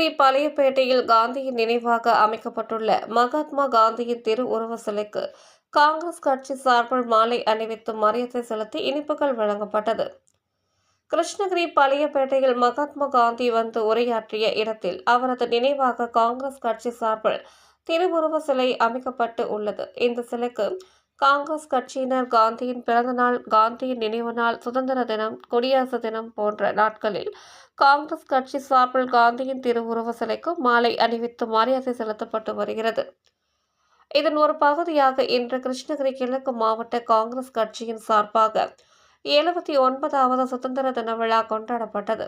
கிருஷ்ணகிரி பழையப்பேட்டையில் காந்தியின் நினைவாக அமைக்கப்பட்டுள்ள மகாத்மா காந்தியின் திருவுருவ சிலைக்கு காங்கிரஸ் கட்சி சார்பில் மாலை அணிவித்து மரியாதை செலுத்தி இனிப்புகள் வழங்கப்பட்டது. கிருஷ்ணகிரி பழையப்பேட்டையில் மகாத்மா காந்தி வந்து உரையாற்றிய இடத்தில் அவரது நினைவாக காங்கிரஸ் கட்சி சார்பில் திருவுருவ சிலை அமைக்கப்பட்டு உள்ளது. இந்த சிலைக்கு காங்கிரஸ் கட்சியினர் காந்தியின் பிறந்தநாள் காந்தியின் நினைவு நாள் சுதந்திர தினம் குடியரசு தினம் போன்ற நாட்களில் காங்கிரஸ் கட்சி சார்பில் காந்தியின் திருவுருவ சிலைக்கு மாலை அணிவித்து மரியாதை செலுத்தப்பட்டு வருகிறது. இதன் ஒரு பகுதியாக இன்று கிருஷ்ணகிரி கிழக்கு மாவட்ட காங்கிரஸ் கட்சியின் சார்பாக எழுபத்தி ஒன்பதாவது சுதந்திர தின விழா கொண்டாடப்பட்டது.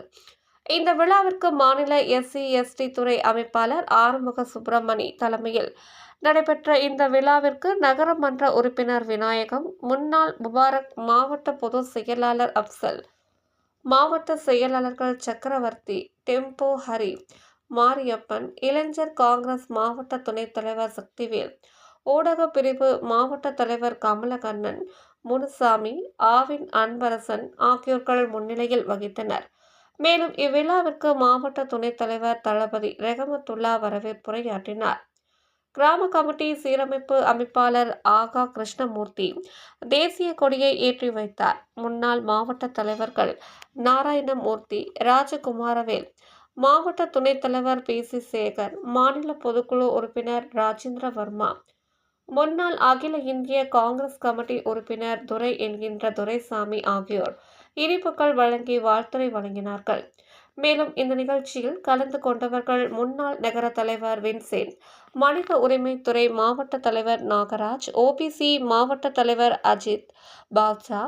இந்த விழாவிற்கு மாநில எஸ்சி எஸ்டி துறை அமைப்பாளர் ஆறுமுக சுப்பிரமணி தலைமையில் நடைபெற்ற இந்த விழாவிற்கு நகரமன்ற உறுப்பினர் விநாயகம் முன்னாள் முபாரக் மாவட்ட பொதுச் செயலாளர் அப்சல் மாவட்ட செயலாளர்கள் சக்கரவர்த்தி டெம்போ ஹரி மாரியப்பன் இளைஞர் காங்கிரஸ் மாவட்ட துணைத் தலைவர் சக்திவேல் ஊடக பிரிவு மாவட்ட தலைவர் கமலகண்ணன் முனுசாமி ஆவின் அன்பரசன் ஆகியோர்கள் முன்னிலையில் வகித்தனர். மேலும் இவ்விழாவிற்கு மாவட்ட துணைத் தலைவர் தளபதி ரெகமத்துல்லா வரவேற்புரையாற்றினார் கிராம கமிட்டி சீரமைப்பு அமைப்பாளர் ஆகா கிருஷ்ணமூர்த்தி தேசிய கொடியை ஏற்றி வைத்தார். முன்னாள் மாவட்ட தலைவர்கள் நாராயணமூர்த்தி ராஜகுமாரவேல் மாவட்ட துணைத் தலைவர் பி. சி. சேகர் மாநில பொதுக்குழு உறுப்பினர் ராஜேந்திர வர்மா முன்னாள் அகில இந்திய காங்கிரஸ் கமிட்டி உறுப்பினர் துரை என்கின்ற துரைசாமி ஆகியோர் இனிப்புகள் வழங்கி வாழ்த்துரை வழங்கினார்கள். மேலும் இந்த நிகழ்ச்சியில் கலந்து கொண்டவர்கள் முன்னாள் நகர தலைவர் வின்சென்ட் மனித உரிமைத்துறை மாவட்ட தலைவர் நாகராஜ் ஓபிசி மாவட்ட தலைவர் அஜித் பாட்சா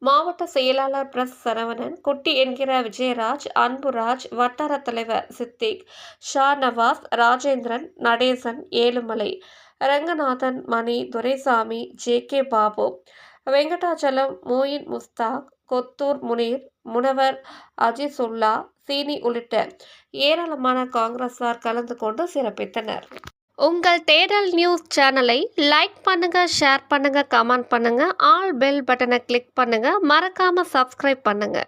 மாவட்ட செயலாளர் பிரஸ் சரவணன் குட்டி என்கிற விஜயராஜ் அன்புராஜ் வட்டார தலைவர் சித்திக் ஷா நவாஸ் ராஜேந்திரன் நடேசன் ஏழுமலை ரங்கநாதன் மணி துரைசாமி ஜே. கே. பாபு வெங்கடாச்சலம் மோயின் முஸ்தாக் கொத்தூர் முனீர் முனவர் அஜிசுல்லா சீனி உள்ளிட்ட ஏராளமான காங்கிரஸார் கலந்து கொண்டு சிறப்பித்தனர். உங்கள் தேடல் நியூஸ் சேனலை லைக் பண்ணுங்க ஷேர் பண்ணுங்க கமெண்ட் பண்ணுங்க ஆல் பெல் பட்டனை கிளிக் பண்ணுங்க மறக்காம சப்ஸ்கிரைப் பண்ணுங்க.